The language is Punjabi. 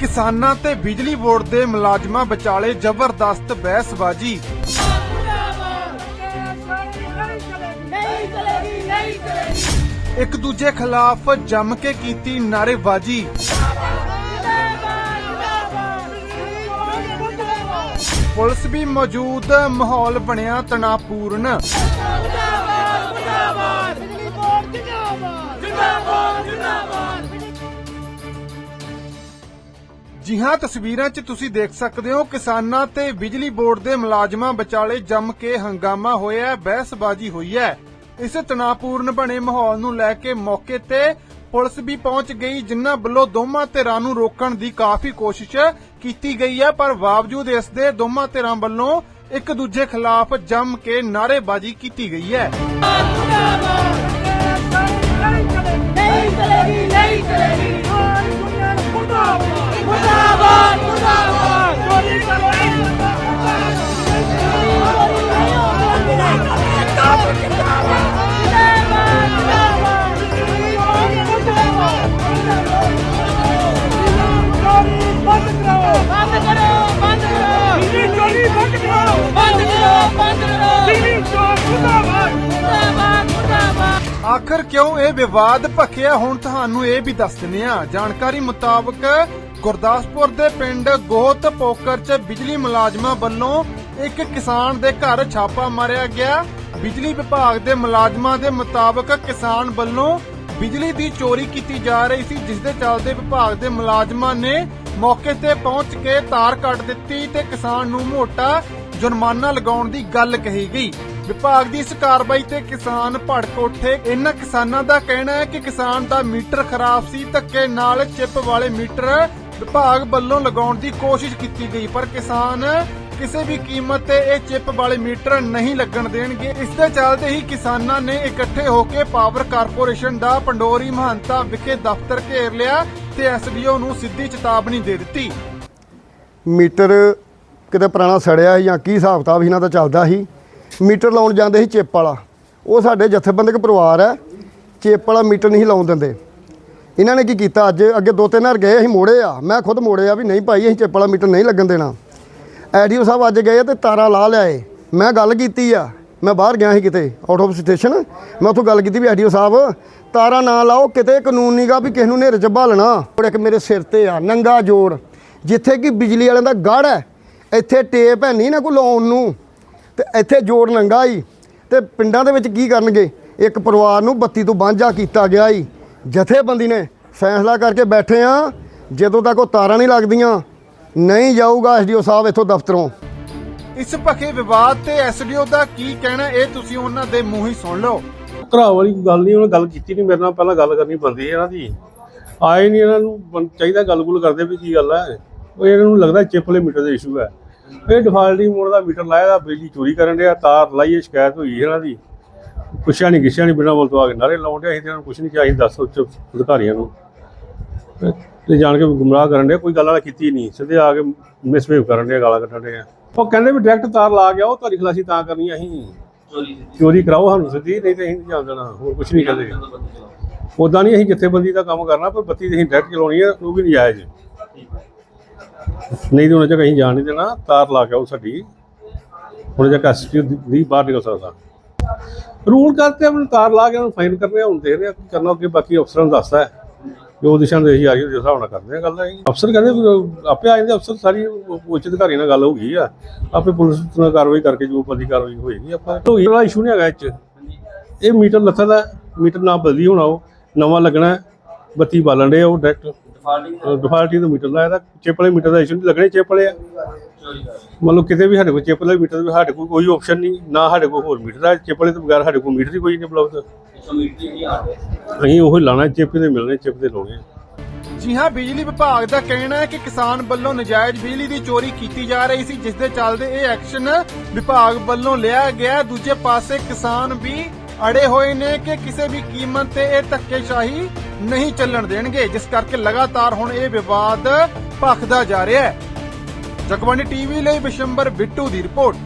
ਕਿਸਾਨਾਂ ਤੇ ਬਿਜਲੀ ਬੋਰਡ ਦੇ ਮੁਲਾਜ਼ਮਾਂ ਵਿਚਾਲੇ ਜ਼ਬਰਦਸਤ ਬਹਿਸਬਾਜ਼ੀ। ਨਹੀਂ ਇੱਕ ਦੂਜੇ ਖਿਲਾਫ ਜੰਮ ਕੇ ਕੀਤੀ ਨਾਅਰੇਬਾਜ਼ੀ। ਪੁਲਿਸ ਵੀ ਮੌਜੂਦ, ਮਾਹੌਲ ਬਣਿਆ ਤਣਾਪੂਰਨ ਜੀ ਹਾਂ ਤਸਵੀਰਾਂ 'ਚ ਤੁਸੀਂ ਦੇਖ ਸਕਦੇ ਹੋ ਕਿਸਾਨਾਂ ਤੇ ਬਿਜਲੀ ਬੋਰਡ ਦੇ ਮੁਲਾਜ਼ਮਾਂ ਵਿਚਾਲੇ ਜੰਮ ਕੇ ਹੰਗਾਮਾ ਹੋਇਆ, ਬਹਿਸਬਾਜ਼ੀ ਹੋਈ ਹੈ। ਇਸ ਤਣਾਪੂਰਨ ਬਣੇ ਮਾਹੌਲ ਨੂੰ ਲੈ ਕੇ ਮੌਕੇ ਤੇ ਪੁਲਿਸ ਵੀ ਪਹੁੰਚ ਗਈ, ਜਿਨ੍ਹਾਂ ਵੱਲੋਂ ਦੋਵਾਂ ਧਿਰਾਂ ਨੂੰ ਰੋਕਣ ਦੀ ਕਾਫੀ ਕੋਸ਼ਿਸ਼ ਕੀਤੀ ਗਈ ਹੈ, ਪਰ ਬਾਵਜੂਦ ਇਸ ਦੇ ਦੋਵਾਂ ਧਿਰਾਂ ਵੱਲੋਂ ਇੱਕ ਦੂਜੇ ਖਿਲਾਫ ਜੰਮ ਕੇ ਨਾਅਰੇਬਾਜ਼ੀ ਕੀਤੀ ਗਈ ਹੈ। ਆਖਰ ਕਿਉਂ ਇਹ ਵਿਵਾਦ ਭਖਿਆ? ਹੁਣ ਤੁਹਾਨੂੰ ਇਹ ਵੀ ਦੱਸ ਦਿੰਦੇ ਆ ਜਾਣਕਾਰੀ ਮੁਤਾਬਕ ਗੁਰਦਾਸਪੁਰ ਦੇ ਪਿੰਡ ਗੋਹਤ ਪੋਕਰ 'ਚ ਬਿਜਲੀ ਮੁਲਾਜ਼ਮਾਂ ਵੱਲੋਂ ਇੱਕ ਕਿਸਾਨ ਦੇ ਘਰ ਛਾਪਾ ਮਾਰਿਆ ਗਿਆ। ਬਿਜਲੀ ਵਿਭਾਗ ਦੇ ਮੁਲਾਜ਼ਮਾਂ ਦੇ ਮੁਤਾਬਕ ਕਿਸਾਨ ਵੱਲੋਂ ਬਿਜਲੀ ਦੀ ਚੋਰੀ ਕੀਤੀ ਜਾ ਰਹੀ ਸੀ, ਜਿਸ ਦੇ ਚੱਲਦੇ ਵਿਭਾਗ ਦੇ ਮੁਲਾਜ਼ਮਾਂ ਨੇ ਮੌਕੇ ਤੇ ਪਹੁੰਚ ਕੇ ਤਾਰ ਕੱਟ ਦਿੱਤੀ ਤੇ ਕਿਸਾਨ ਨੂੰ ਮੋਟਾ ਜੁਰਮਾਨਾ ਲਗਾਉਣ ਦੀ ਗੱਲ ਕਹੀ ਗਈ। ਵਿਭਾਗ ਦੀ ਇਸ ਕਾਰਵਾਈ ਤੇ ਕਿਸਾਨ ਭੜਕ ਉੱਠੇ। ਇਹਨਾਂ ਕਿਸਾਨਾਂ ਦਾ ਕਹਿਣਾ ਹੈ ਕਿ ਕਿਸਾਨ ਦਾ ਮੀਟਰ ਖਰਾਬ ਸੀ, ਧੱਕੇ ਨਾਲ ਚਿਪ ਵਾਲੇ ਮੀਟਰ ਵਿਭਾਗ ਵੱਲੋਂ ਲਗਾਉਣ ਦੀ ਕੋਸ਼ਿਸ਼ ਕੀਤੀ ਗਈ, ਪਰ ਕਿਸਾਨ ਕਿਸੇ ਵੀ ਕੀਮਤ ਤੇ ਇਹ ਚਿੱਪ ਵਾਲੇ ਮੀਟਰ ਨਹੀਂ ਲੱਗਣ ਦੇਣਗੇ। ਇਸ ਦੇ ਚੱਲਦੇ ਹੀ ਕਿਸਾਨਾਂ ਨੇ ਇਕੱਠੇ ਹੋ ਕੇ ਪਾਵਰ ਕਾਰਪੋਰੇਸ਼ਨ ਦਾ ਪੰਡੋਰੀ ਮਹੰਤਾ ਵਿਖੇ ਦਫ਼ਤਰ ਘੇਰ ਲਿਆ ਤੇ ਐਸਡੀਓ ਨੂੰ ਸਿੱਧੀ ਚੇਤਾਵਨੀ ਦੇ ਦਿੱਤੀ। ਮੀਟਰ ਕਿਤੇ ਪੁਰਾਣਾ ਸੜਿਆ ਜਾਂ ਕੀ ਹਿਸਾਬ ਕਿਤਾਬ ਇਹਨਾਂ ਦਾ ਚੱਲਦਾ ਸੀ? ਮੀਟਰ ਲਾਉਣ ਜਾਂਦੇ ਸੀ ਚਿੱਪ ਵਾਲਾ। ਉਹ ਸਾਡੇ ਜਥੇਬੰਦਕ ਪਰਿਵਾਰ ਹੈ, ਚਿੱਪ ਵਾਲਾ ਮੀਟਰ ਨਹੀਂ ਲਾਉਣ ਦਿੰਦੇ। ਇਹਨਾਂ ਨੇ ਕੀ ਕੀਤਾ, ਅੱਜ ਅੱਗੇ ਦੋ ਤਿੰਨ ਵਾਰ ਗਏ, ਅਸੀਂ ਮੋੜੇ ਆ। ਮੈਂ ਖੁਦ ਮੋੜੇ ਆ ਵੀ ਨਹੀਂ ਭਾਈ, ਅਸੀਂ ਚਿੱਪ ਵਾਲਾ ਮੀਟਰ ਨਹੀਂ ਲੱਗਣ ਦੇਣਾ। ਐਡੀਓ ਸਾਹਿਬ ਅੱਜ ਗਏ ਤੇ ਤਾਰਾਂ ਲਾ ਲਿਆਏ। ਮੈਂ ਗੱਲ ਕੀਤੀ ਆ, ਮੈਂ ਬਾਹਰ ਗਿਆ ਸੀ ਕਿਤੇ ਆਊਟ ਆਫ ਸਟੇਸ਼ਨ ਮੈਂ ਉੱਥੋਂ ਗੱਲ ਕੀਤੀ ਵੀ ਐਡੀਓ ਸਾਹਿਬ, ਤਾਰਾਂ ਨਾ ਲਾਓ, ਕਿਤੇ ਕਾਨੂੰਨ ਨੀਗਾ ਵੀ ਕਿਸ ਨੂੰ ਨੇਰੇ 'ਚ ਭਾਲਣਾ ਉਹ ਇੱਕ ਮੇਰੇ ਸਿਰ ਤੇ ਆ, ਨੰਗਾ ਜੋੜ। ਜਿੱਥੇ ਕਿ ਬਿਜਲੀ ਵਾਲਿਆਂ ਦਾ ਗੜ ਹੈ, ਇੱਥੇ ਟੇਪ ਹੈ, ਨਹੀਂ ਨਾ ਕੋਈ ਲਾਉਣ ਨੂੰ। ਤੇ ਇੱਥੇ ਜੋੜ ਨੰਗਾ ਹੀ ਤੇ ਪਿੰਡਾਂ ਦੇ ਵਿੱਚ ਕੀ ਕਰਨਗੇ? ਇੱਕ ਪਰਿਵਾਰ ਨੂੰ ਬੱਤੀ ਤੋਂ ਵਾਂਝਾ ਕੀਤਾ ਗਿਆ ਹੀ ਜਥੇਬੰਦੀ ਨੇ ਫੈਸਲਾ ਕਰਕੇ ਬੈਠੇ ਆ। ਜਦੋਂ ਤੱਕ ਉਹ ਤਾਰਾਂ ਨਹੀਂ ਲੱਗਦੀਆਂ ਨਹੀਂ ਜਾਊਗਾ ਐਸਡੀਓ ਸਾਹਿਬ ਇੱਥੋਂ ਦਫ਼ਤਰੋਂ। ਇਸ ਭਖੇ ਵਿਵਾਦ ਤੇ ਐਸਡੀਓ ਦਾ ਕੀ ਕਹਿਣਾ ਇਹ ਤੁਸੀਂ ਉਹਨਾਂ ਦੇ ਮੂੰਹ ਹੀ ਸੁਣ ਲਓ। ਘਰਾ ਵਾਲੀ ਗੱਲ ਨਹੀਂ ਉਹਨੇ ਗੱਲ ਕੀਤੀ ਨਹੀਂ ਮੇਰੇ ਨਾਲ ਪਹਿਲਾਂ ਗੱਲ ਕਰਨੀ ਬੰਦੀ ਇਹਨਾਂ ਦੀ। ਆਏ ਨਹੀਂ ਇਹਨਾਂ ਨੂੰ ਬੰ- ਚਾਹੀਦਾ ਗੱਲ-ਗੁਲ ਕਰਦੇ ਵੀ ਕੀ ਗੱਲ ਹੈ। ਉਹ ਇਹਨਾਂ ਨੂੰ ਲੱਗਦਾ ਚਿੱਪ ਵਾਲੇ ਮੀਟਰ ਦਾ ਇਸ਼ੂ ਹੈ। ਇਹ ਡਿਫਾਲਟੀ ਮੋਡ ਦਾ ਮੀਟਰ ਲਾਇਆ ਦਾ ਬਿਜਲੀ ਚੋਰੀ ਕਰਨ ਡਿਆ ਤਾਰ ਲਾਈਏ ਸ਼ਿਕਾਇਤ ਹੋਈ ਇਹਨਾਂ ਦੀ। ਪੁੱਛਿਆ ਨਹੀਂ ਗਿੱਛਿਆ ਨਹੀਂ ਬਿਨਾਂ ਬੋਲ ਤੋਂ ਆ ਕੇ ਨਾਰੇ ਲਾਉਣ ਡਿਆ ਅਸੀਂ ਤੇ ਇਹਨਾਂ ਨੂੰ ਕੁਛ ਨਹੀਂ ਚਾਹੀਦਾ ਦੱਸ ਉੱਚ ਅਧਿਕਾਰੀਆਂ ਨੂੰ। ਤੇ- ਜਾਣ ਕੇ ਗੁੰਮਰਾਹ ਕਰਨ ਡਿਆ ਕੋਈ ਗੱਲ ਵਾਲਾ ਕੀਤੀ ਨਹੀਂ ਸਿੱਧੇ ਆ ਕੇ ਮਿਸਬਿਹੇਵ ਕਰਨ ਡਿਆ ਗਾਲਾਂ ਕੱਢਣ ਡਿਆ। ਉਹ ਕਹਿੰਦੇ ਵੀ ਡਾਇਰੈਕਟ ਤਾਰ ਲਾ ਗਿਆ ਉਹ ਤੁਹਾਡੀ ਖਲਾਸੀ ਤਾਂ ਕਰਨੀ ਅਸੀਂ। ਚੋਰੀ ਕਰਾਓ ਸਾਨੂੰ ਸਿੱਧੀ ਨਹੀਂ ਤੇ ਅਸੀਂ ਨਹੀਂ ਜਾਣ ਦੇਣਾ ਹੋਰ ਕੁਝ ਨਹੀਂ ਕਰਦੇ। ਉਦਾਂ ਨਹੀਂ ਅਸੀਂ ਜਥੇਬੰਦੀ ਦਾ ਕੰਮ ਕਰਨਾ ਪਰ ਬੱਤੀ ਤੇ ਅਸੀਂ ਡਾਇਰੈਕਟ ਚਲਾਉਣੀ ਹੈ ਉਹ ਵੀ ਨਹੀਂ ਜਾਇਜ਼ ਨਹੀਂ ਤੇ ਉਹਨਾਂ ਚ ਅਸੀਂ ਜਾਣ ਨਹੀਂ ਦੇਣਾ, ਤਾਰ ਲਾ ਕੇ ਆਓ ਸਾਡੀ। ਹੁਣ ਜੇ ਕਸਟਡੀ ਦੀ ਬਾਹਰ ਨਿਕਲ ਸਕਦਾ। ਰੂਲ ਕਰਤੇ ਆਪਣੀ ਤਾਰ ਲਾ ਕੇ ਉਹਨੂੰ ਫਾਈਨ ਕਰਨੇ ਹੁਣ ਦੇਖਦੇ ਆ ਕਰਨਾ, ਅੱਗੇ ਬਾਕੀ ਅਫਸਰਾਂ ਨੂੰ ਦੱਸਦਾ ਹੈ। ਜੋ ਦਿਸ਼ਾ ਨਿਰਦੇਸ਼ ਆ ਰਹੀ ਉਹਦੇ ਹਿਸਾਬ ਨਾਲ ਕਰਦੇ ਆ ਗੱਲ ਅਸੀਂ ਅਫਸਰ ਕਹਿੰਦੇ ਆਪੇ ਆ ਜਾਂਦੇ ਅਫਸਰ ਸਾਰੀ ਉੱਚ ਅਧਿਕਾਰੀਆਂ ਨਾਲ ਗੱਲ ਹੋ ਗਈ ਆ। ਆਪੇ ਪੁਲਿਸ ਨਾਲ ਕਾਰਵਾਈ ਕਰਕੇ ਜੋ ਬੰਦੀ ਕਾਰਵਾਈ ਹੋਏਗੀ, ਆਪਾਂ ਢੋਈ ਵਾਲਾ ਇਸ਼ੂ ਨਹੀਂ ਹੈਗਾ ਇਹ 'ਚ। ਇਹ ਮੀਟਰ ਲੱਥਾ ਦਾ ਮੀਟਰ ਨਾ ਬਦਲੀ ਹੋਣਾ ਉਹ, ਨਵਾਂ ਲੱਗਣਾ ਬੱਤੀ ਬਾਲਣ ਦੇ ਉਹ ਡਾਇਰੈਕਟ ਡਿਫਾਲਟੀ ਦਾ? ਮੀਟਰ ਲਾਇਆ ਦਾ ਚਿੱਪ ਵਾਲੇ ਮੀਟਰ ਦਾ ਇਸ਼ੂ ਨਹੀਂ ਲੱਗਣੇ ਚਿੱਪ ਵਾਲੇ ਆ। ਮਤਲਬ ਕਿਤੇ ਵੀ ਸਾਡੇ ਕੋਲ ਚਿੱਪ ਵਾਲੇ ਮੀਟਰ ਵੀ ਸਾਡੇ ਕੋਲ ਕੋਈ ਆਪਸ਼ਨ ਨਹੀਂ ਨਾ ਸਾਡੇ ਕੋਲ ਹੋਰ ਮੀਟਰ ਹੈ ਚਿੱਪ ਵਾਲੇ ਤੋਂ ਬਗੈਰ ਸਾਡੇ ਕੋਲ ਮੀਟਰ ਹੀ ਕੋਈ ਨਹੀਂ ਉਪਲਬਧ। ਅਸੀਂ ਉਹ ਲਾਣਾ ਚਿੱਪ ਦੇ ਮਿਲਣੇ ਚਿੱਪ ਦੇ ਲਾਉਣੇ। ਜੀ ਹਾਂ ਬਿਜਲੀ ਵਿਭਾਗ ਦਾ ਕਹਿਣਾ ਹੈ ਕਿ ਕਿਸਾਨ ਵੱਲੋਂ ਨਜਾਇਜ਼ ਬਿਜਲੀ ਦੀ ਚੋਰੀ ਕੀਤੀ ਜਾ ਰਹੀ ਸੀ ਜਿਸ ਦੇ ਚੱਲਦੇ ਇਹ ਐਕਸ਼ਨ ਵਿਭਾਗ ਵੱਲੋਂ ਲਿਆ ਗਿਆ। ਦੂਜੇ ਪਾਸੇ ਕਿਸਾਨ ਵੀ ਅੜੇ ਹੋਏ ਨੇ ਕਿ ਕਿਸੇ ਵੀ ਕੀਮਤ ਤੇ ਇਹ ਧੱਕੇਸ਼ਾਹੀ ਨਹੀਂ ਚੱਲਣ ਦੇਣਗੇ, ਜਿਸ ਕਰਕੇ ਲਗਾਤਾਰ ਹੁਣ ਇਹ ਵਿਵਾਦ ਭਖਦਾ ਜਾ ਰਿਹਾ ਹੈ। ਜਗਬਾਣੀ ਟੀਵੀ ਲਈ ਬਿਸ਼ੰਬਰ ਬਿੱਟੂ ਦੀ ਰਿਪੋਰਟ।